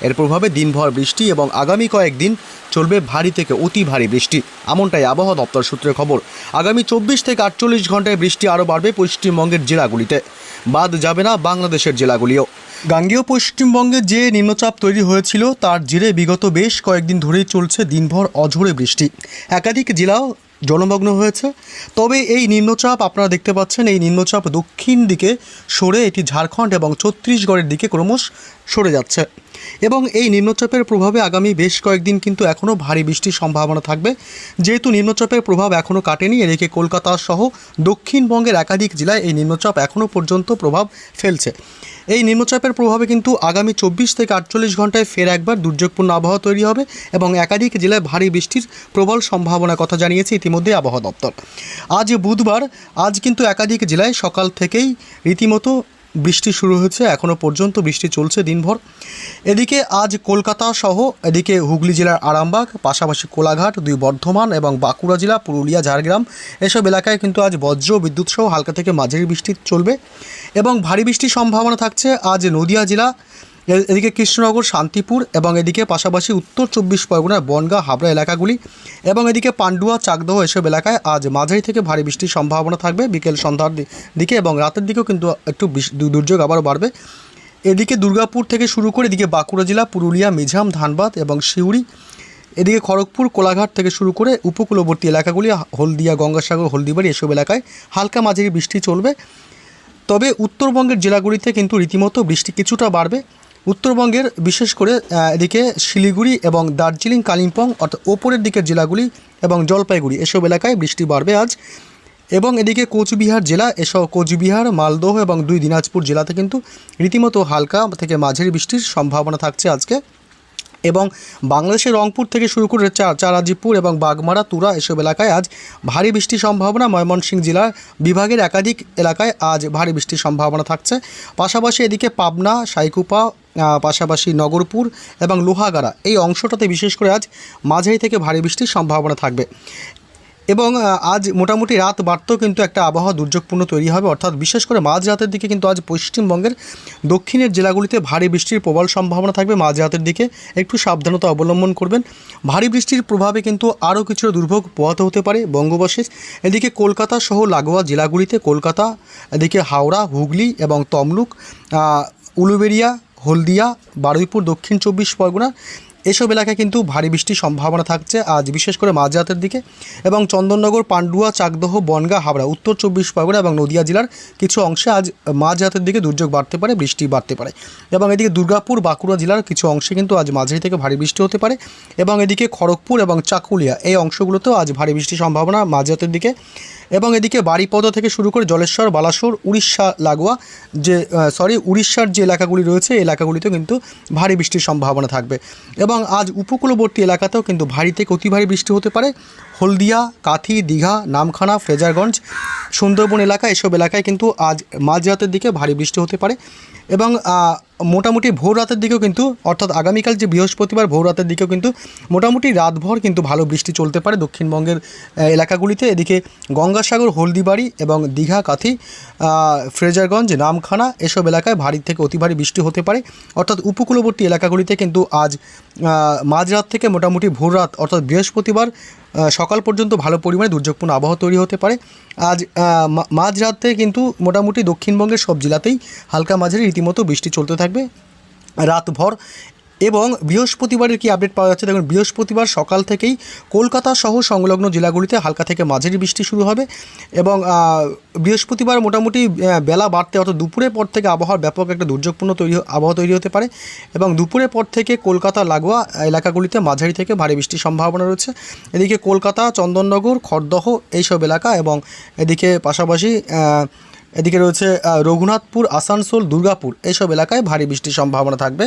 এর প্রভাবে দিনভর বৃষ্টি এবং আগামী কয়েকদিন চলবে ভারী থেকে অতি ভারী বৃষ্টি। এমনটাই আবহাওয়া দপ্তর সূত্রে খবর। আগামী চব্বিশ থেকে আটচল্লিশ ঘন্টায় বৃষ্টি আরও বাড়বে পশ্চিমবঙ্গের জেলাগুলিতে। বাদ যাবে না বাংলাদেশের জেলাগুলিও। গাঙ্গেয় পশ্চিমবঙ্গে যে নিম্নচাপ তৈরি হয়েছিল, তার জেরে বিগত বেশ কয়েকদিন ধরেই চলছে দিনভর অঝোরে বৃষ্টি। একাধিক জেলাও জলমগ্ন হয়েছে। তবে এই নিম্নচাপ আপনারা দেখতে পাচ্ছেন, এই নিম্নচাপ দক্ষিণ দিকে সরে এটি ঝাড়খণ্ড এবং ছত্তিশগড়ের দিকে ক্রমশ সরে যাচ্ছে। এবং এই নিম্নচাপের প্রভাবে আগামী বেশ কয়েকদিন কিন্তু এখনও ভারী বৃষ্টির সম্ভাবনা থাকবে। যেহেতু নিম্নচাপের প্রভাব এখনও কাটেনি, এদিকে কলকাতা সহ দক্ষিণবঙ্গের একাধিক জেলায় এই নিম্নচাপ এখনও পর্যন্ত প্রভাব ফেলছে। এই নিম্নচাপের প্রভাবে কিন্তু আগামী চব্বিশ থেকে আটচল্লিশ ঘন্টায় ফের একবার দুর্যোগপূর্ণ আবহাওয়া তৈরি হবে এবং একাধিক জেলায় ভারী বৃষ্টির প্রবল সম্ভাবনার কথা জানিয়েছে ইতিমধ্যে আবহাওয়া দপ্তর। আজ বুধবার, আজ কিন্তু একাধিক জেলায় সকাল থেকেই রীতিমতো বৃষ্টি শুরু হয়েছে এখনও পর্যন্ত বৃষ্টি চলছে দিনভর। এদিকে আজ কলকাতা সহ এদিকে হুগলি জেলার আরামবাগ, পাশাপাশি কোলাঘাট, দুই বর্ধমান এবং বাঁকুড়া জেলা, পুরুলিয়া, ঝাড়গ্রাম এসব এলাকায় কিন্তু আজ বজ্র, বিদ্যুৎ সহ হালকা থেকে মাঝারি বৃষ্টি চলবে এবং ভারী বৃষ্টির সম্ভাবনা থাকছে। আজ নদিয়া জেলা এদিকে কৃষ্ণনগর, শান্তিপুর এবং এদিকে পাশাপাশি উত্তর চব্বিশ পরগনার বনগাঁ, হাবড়া এলাকাগুলি এবং এদিকে পান্ডুয়া, চাকদহ এসব এলাকায় আজ মাঝারি থেকে ভারী বৃষ্টির সম্ভাবনা থাকবে। বিকেল সন্ধ্যার দিকে এবং রাতের দিকেও কিন্তু একটু দুর্যোগ আবার বাড়বে। এদিকে দুর্গাপুর থেকে শুরু করে এদিকে বাঁকুড়া জেলা, পুরুলিয়া মিঝাম ধানবাদ এবং সিউড়ি এদিকে খড়গপুর, কোলাঘাট থেকে শুরু করে উপকূলবর্তী এলাকাগুলি, হলদিয়া, গঙ্গাসাগর, হলদিবাড়ি এসব এলাকায় হালকা মাঝারি বৃষ্টি চলবে। তবে উত্তরবঙ্গের জেলাগুলিতে কিন্তু রীতিমতো বৃষ্টি কিছুটা বাড়বে। উত্তরবঙ্গের, বিশেষ করে এদিকে শিলিগুড়ি এবং দার্জিলিং, কালিম্পং, অর্থাৎ ওপরের দিকের জেলাগুলি এবং জলপাইগুড়ি, এসব এলাকায় বৃষ্টি বাড়বে আজ। এবং এদিকে কোচবিহার জেলা এসব কোচবিহার, মালদহ এবং দুই দিনাজপুর জেলাতে কিন্তু রীতিমতো হালকা থেকে মাঝারি বৃষ্টির সম্ভাবনা থাকছে আজকে। এবং বাংলাদেশের রংপুর থেকে শুরু করে চারাজিপুর এবং বাগমারা, তুরা এসব এলাকায় আজ ভারী বৃষ্টির সম্ভাবনা। ময়মনসিংহ জেলার বিভাগের একাধিক এলাকায় আজ ভারী বৃষ্টির সম্ভাবনা থাকছে। পাশাপাশি এদিকে পাবনা, সাইকুপা পাশাপাশি নগরপুর এবং লোহাগাড়া। এই অংশটাতে বিশেষ করে আজ মাঝারি থেকে ভারী বৃষ্টির সম্ভাবনা থাকবে। এবং আজ মোটামুটি রাত বাড়তেও কিন্তু একটা আবহাওয়া দুর্যোগপূর্ণ তৈরি হবে। অর্থাৎ বিশেষ করে মাঝরাতের দিকে কিন্তু আজ পশ্চিমবঙ্গের দক্ষিণের জেলাগুলিতে ভারী বৃষ্টির প্রবল সম্ভাবনা থাকবে। মাঝরাতের দিকে একটু সাবধানতা অবলম্বন করবেন। ভারী বৃষ্টির প্রভাবে কিন্তু আরও কিছু দুর্ভোগ পোহাতে হতে পারে বঙ্গবাসীর এদিকে কলকাতা সহ লাগোয়া জেলাগুলিতে কলকাতা এদিকে হাওড়া হুগলি এবং তমলুক আহ, উলুবেড়িয়া হলদিয়া, বারুইপুর, দক্ষিণ চব্বিশ পরগনা, এসব এলাকায় কিন্তু ভারী বৃষ্টির সম্ভাবনা থাকছে। আজ বিশেষ করে মাঝরাতের দিকে এবং চন্দননগর, পান্ডুয়া, চাকদহ, বনগাঁ, হাবড়া, উত্তর চব্বিশ পরগনা এবং নদিয়া জেলার কিছু অংশে আজ মাঝরাতের দিকে দুর্যোগ বাড়তে পারে, বৃষ্টি বাড়তে পারে এবং এদিকে দুর্গাপুর, বাঁকুড়া জেলার কিছু অংশে কিন্তু আজ মাঝারি থেকে ভারী বৃষ্টি হতে পারে এবং এদিকে খড়গপুর এবং চাকুলিয়া এই অংশগুলোতেও আজ ভারী বৃষ্টির সম্ভাবনা মাঝরাতের দিকে। এবং এদিকে বাড়িপদ থেকে শুরু করে জলেশ্বর, বালাসোর, উড়িষ্যা, লাগোয়া যে সরি উড়িষ্যার যে এলাকাগুলি রয়েছে এলাকাগুলিতেও কিন্তু ভারী বৃষ্টির সম্ভাবনা থাকবে। এবং আজ উপকূলবর্তী এলাকাতেও কিন্তু ভারী থেকে অতি ভারী বৃষ্টি হতে পারে। হলদিয়া, কাথি, দীঘা, নামখানা, ফ্রেজারগঞ্জ, সুন্দরবন এলাকা, এসব এলাকায় কিন্তু আজ মাঝরাতের দিকে ভারী বৃষ্টি হতে পারে। এবং মোটামুটি ভোর রাতের দিকেও কিন্তু, অর্থাৎ আগামীকাল যে বৃহস্পতিবার ভোর রাতের দিকেও কিন্তু মোটামুটি রাতভর কিন্তু ভালো বৃষ্টি চলতে পারে দক্ষিণবঙ্গের এলাকাগুলিতে। এদিকে গঙ্গাসাগর, হলদিবাড়ি এবং দীঘা, কাথি ফ্রেজারগঞ্জ নামখানা এসব এলাকায় ভারী থেকে অতি ভারী বৃষ্টি হতে পারে। অর্থাৎ উপকূলবর্তী এলাকাগুলিতে কিন্তু আজ মাঝরাত থেকে মোটামুটি ভোর রাত, অর্থাৎ বৃহস্পতিবার সকাল পর্যন্ত ভালো পরিমাণে দুর্যোগপূর্ণ আবহাওয়া তৈরি হতে পারে। আজ মাঝরাতে কিন্তু মোটামুটি দক্ষিণবঙ্গের সব জেলাতেই হালকা মাঝারি রীতিমতো বৃষ্টি চলতে থাকবে। রাতভর এবং বৃহস্পতিবারের কি আপডেট পাওয়া যাচ্ছে? দেখুন, বৃহস্পতিবার সকাল থেকেই কলকাতা সহ সংলগ্ন জেলাগুলিতে হালকা থেকে মাঝারি বৃষ্টি শুরু হবে এবং বৃহস্পতিবার মোটামুটি বেলা বাড়তে অর্থাৎ দুপুরের পর থেকে আবহাওয়ার ব্যাপক একটা দুর্যোগপূর্ণ তৈরি আবহাওয়া তৈরি হতে পারে এবং দুপুরের পর থেকে কলকাতা, লাগোয়া এলাকাগুলিতে মাঝারি থেকে ভারী বৃষ্টির সম্ভাবনা রয়েছে। এদিকে কলকাতা, চন্দননগর, খড়দহ এইসব এলাকা এবং এদিকে পাশাপাশি এদিকে রয়েছে রঘুনাথপুর, আসানসোল, দুর্গাপুর। এইসব এলাকায় ভারী বৃষ্টির সম্ভাবনা থাকবে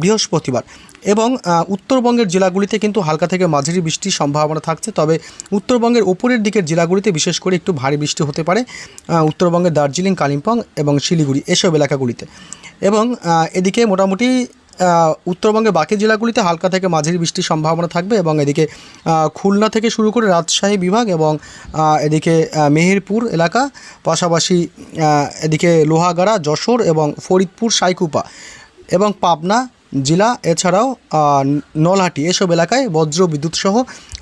বৃহস্পতিবার। এবং উত্তরবঙ্গের জেলাগুলিতে কিন্তু হালকা থেকে মাঝারি বৃষ্টির সম্ভাবনা থাকছে। তবে উত্তরবঙ্গের ওপরের দিকের জেলাগুলিতে বিশেষ করে একটু ভারী বৃষ্টি হতে পারে। উত্তরবঙ্গের দার্জিলিং, কালিম্পং এবং শিলিগুড়ি এসব এলাকাগুলিতে। এবং এদিকে মোটামুটি উত্তরবঙ্গের বাকি জেলাগুলিতে হালকা থেকে মাঝারি বৃষ্টির সম্ভাবনা থাকবে এবং এদিকে খুলনা থেকে শুরু করে রাজশাহী বিভাগ এবং এদিকে মেহেরপুর এলাকা, পাশাপাশি এদিকে লোহাগাড়া, যশোর এবং ফরিদপুর, সাইকুপা এবং পাবনা জেলা, এছাড়াও নলহাটি। এসব এলাকায় বজ্র বিদ্যুৎসহ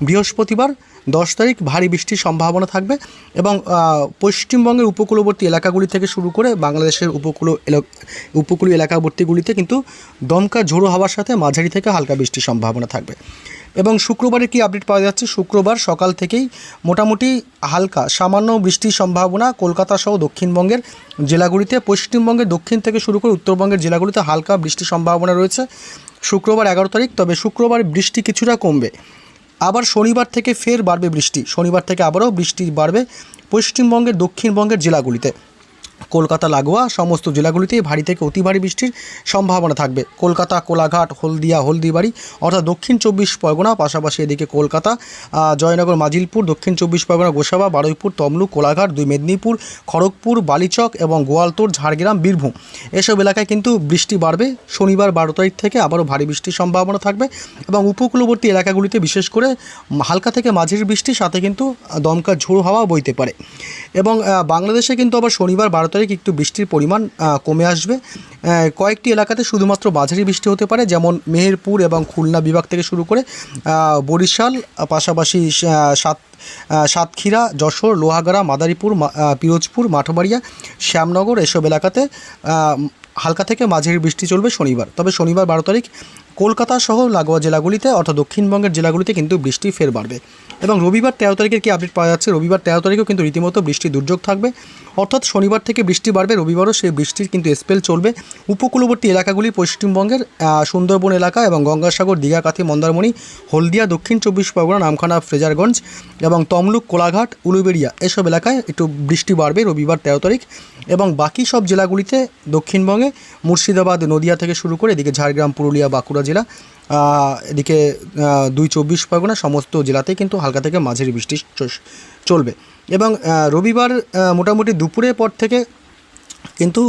বৃহস্পতিবার দশ তারিখ ভারী বৃষ্টির সম্ভাবনা থাকবে এবং পশ্চিমবঙ্গের উপকূলবর্তী এলাকাগুলি থেকে শুরু করে বাংলাদেশের উপকূল উপকূলীয় এলাকাবর্তীগুলিতে কিন্তু দমকা ঝোড়ো হওয়ার সাথে মাঝারি থেকে হালকা বৃষ্টির সম্ভাবনা থাকবে। এবং শুক্রবারে কি আপডেট পাওয়া যাচ্ছে? শুক্রবার সকাল থেকেই মোটামুটি হালকা, সামান্য বৃষ্টির সম্ভাবনা কলকাতা সহ দক্ষিণবঙ্গের জেলাগুলিতে। পশ্চিমবঙ্গের দক্ষিণ থেকে শুরু করে উত্তরবঙ্গের জেলাগুলিতে হালকা বৃষ্টির সম্ভাবনা রয়েছে। শুক্রবার এগারো তারিখ, তবে শুক্রবার বৃষ্টি কিছুটা কমবে। আবার শনিবার থেকে ফের বাড়বে বৃষ্টি। শনিবার থেকে আবারও বৃষ্টি বাড়বে পশ্চিমবঙ্গের দক্ষিণবঙ্গের জেলাগুলিতে। কলকাতা, লাগোয়া সমস্ত জেলাগুলিতেই ভারী থেকে অতি ভারী বৃষ্টির সম্ভাবনা থাকবে। কলকাতা, কোলাঘাট, হলদিয়া, হলদিবাড়ি অর্থাৎ দক্ষিণ চব্বিশ পরগনা, পাশাপাশি এদিকে কলকাতা জয়নগর, মাজিলপুর, দক্ষিণ চব্বিশ পরগনা, গোসাবা, বারুইপুর, তমলুক, কোলাঘাট, দুই মেদিনীপুর, খড়গপুর, বালিচক এবং গোয়ালতোড় ঝাড়গ্রাম, বীরভূম। এসব এলাকায় কিন্তু বৃষ্টি বাড়বে। শনিবার বারো তারিখ থেকে আবারও ভারী বৃষ্টির সম্ভাবনা থাকবে এবং উপকূলবর্তী এলাকাগুলিতে বিশেষ করে হালকা থেকে মাঝারি বৃষ্টির সাথে কিন্তু দমকা ঝোড়ো হাওয়া বইতে পারে। এবং বাংলাদেশে কিন্তু আবার শনিবার বারো তারিখ একটু বৃষ্টির পরিমাণ কমে আসবে। কয়েকটি এলাকাতে শুধুমাত্র মাঝারি বৃষ্টি হতে পারে, যেমন মেহেরপুর এবং খুলনা বিভাগ থেকে শুরু করে বরিশাল, পাশাপাশি সাত সাতক্ষীরা, যশোর, লোহাগাড়া, মাদারীপুর পিরোজপুর, মাঠবাড়িয়া, শ্যামনগর, এসব এলাকাতে হালকা থেকে মাঝারি বৃষ্টি চলবে শনিবার। তবে শনিবার বারো তারিখ কলকাতা সহ লাগোয়া জেলাগুলিতে অর্থাৎ দক্ষিণবঙ্গের জেলাগুলিতে কিন্তু বৃষ্টি ফের বাড়বে। এবং রবিবার তেরো তারিখের কি আপডেট পাওয়া যাচ্ছে? রবিবার তেরো তারিখেও কিন্তু রীতিমতো বৃষ্টি দুর্যোগ থাকবে। অর্থাৎ শনিবার থেকে বৃষ্টি বাড়বে, রবিবারও সেই বৃষ্টির কিন্তু স্পেল চলবে। উপকূলবর্তী এলাকাগুলি পশ্চিমবঙ্গের সুন্দরবন এলাকা এবং গঙ্গাসাগর দীঘাকাথি মন্দারমণি, হলদিয়া, দক্ষিণ চব্বিশ পরগনা, নামখানা, ফ্রেজারগঞ্জ এবং তমলুক, কোলাঘাট, উলুবেড়িয়া এসব এলাকায় একটু বৃষ্টি বাড়বে রবিবার তেরো তারিখ। এবং বাকি সব জেলাগুলিতে দক্ষিণবঙ্গে মুর্শিদাবাদ, নদিয়া থেকে শুরু করে এদিকে ঝাড়গ্রাম, পুরুলিয়া, বাঁকুড়া জেলা এদিকে দুই চব্বিশ পরগনা সমস্ত জেলাতেই কিন্তু হালকা থেকে মাঝারি বৃষ্টি চলবে। এবং রবিবার মোটামুটি দুপুরের পর থেকে কিন্তু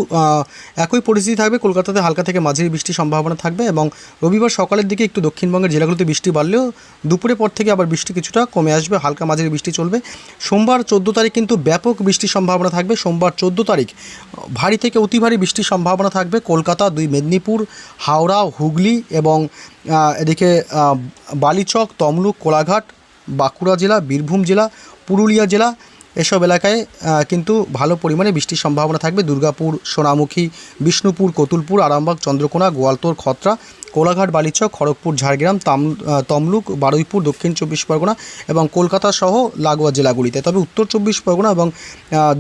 একই পরিস্থিতি থাকবে। কলকাতাতে হালকা থেকে মাঝারি বৃষ্টির সম্ভাবনা থাকবে এবং রবিবার সকালের দিকে একটু দক্ষিণবঙ্গের জেলাগুলোতে বৃষ্টি বাড়লেও দুপুরের পর থেকে আবার বৃষ্টি কিছুটা কমে আসবে, হালকা মাঝারি বৃষ্টি চলবে। সোমবার চোদ্দ তারিখ কিন্তু ব্যাপক বৃষ্টির সম্ভাবনা থাকবে। সোমবার চোদ্দ তারিখ, ভারী থেকে অতি ভারী বৃষ্টির সম্ভাবনা থাকবে কলকাতা, দুই মেদিনীপুর, হাওড়া, হুগলি এবং এদিকে বালিচক, তমলুক, কোলাঘাট, বাঁকুড়া জেলা, বীরভূম জেলা, পুরুলিয়া জেলা এসব এলাকায় কিন্তু ভালো পরিমাণে বৃষ্টির সম্ভাবনা থাকবে। দুর্গাপুর, সোনামুখী, বিষ্ণুপুর, কতুলপুর, আরামবাগ, চন্দ্রকোনা, গোয়ালতোর, খত্রা কোলাঘাট, বালিচক, খড়গপুর, ঝাড়গ্রাম, তাম তমলুক, বারুইপুর, দক্ষিণ চব্বিশ পরগনা এবং কলকাতা সহ লাগোয়া জেলাগুলিতে। তবে উত্তর চব্বিশ পরগনা এবং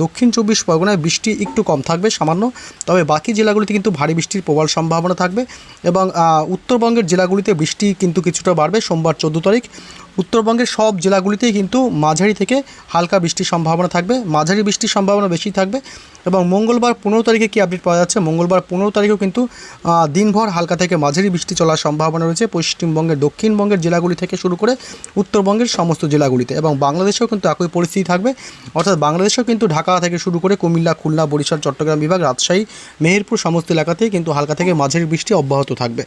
দক্ষিণ চব্বিশ পরগনায় বৃষ্টি একটু কম থাকবে সামান্য, তবে বাকি জেলাগুলিতে কিন্তু ভারী বৃষ্টির প্রবল সম্ভাবনা থাকবে এবং উত্তরবঙ্গের জেলাগুলিতে বৃষ্টি কিন্তু কিছুটা বাড়বে সোমবার চোদ্দ তারিখ। উত্তরবঙ্গের সব জেলাগুলিতেই কিন্তু মাঝারি থেকে হালকা বৃষ্টির সম্ভাবনা থাকবে, মাঝারি বৃষ্টির সম্ভাবনা বেশি থাকবে এবং মঙ্গলবার পনেরো তারিখে কি আপডেট পাওয়া যাচ্ছে? মঙ্গলবার পনেরো তারিখেও কিন্তু দিনভর হালকা থেকে মাঝারি বৃষ্টি চলার সম্ভাবনা রয়েছে পশ্চিমবঙ্গের দক্ষিণবঙ্গের জেলাগুলি থেকে শুরু করে উত্তরবঙ্গের সমস্ত জেলাগুলিতে এবং বাংলাদেশেও কিন্তু একই পরিস্থিতি থাকবে। অর্থাৎ বাংলাদেশেও কিন্তু ঢাকা থেকে শুরু করে কুমিল্লা, খুলনা, বরিশাল, চট্টগ্রাম বিভাগ, রাজশাহী, মেহেরপুর সমস্ত এলাকাতেই কিন্তু হালকা থেকে মাঝের বৃষ্টি অব্যাহত থাকবে।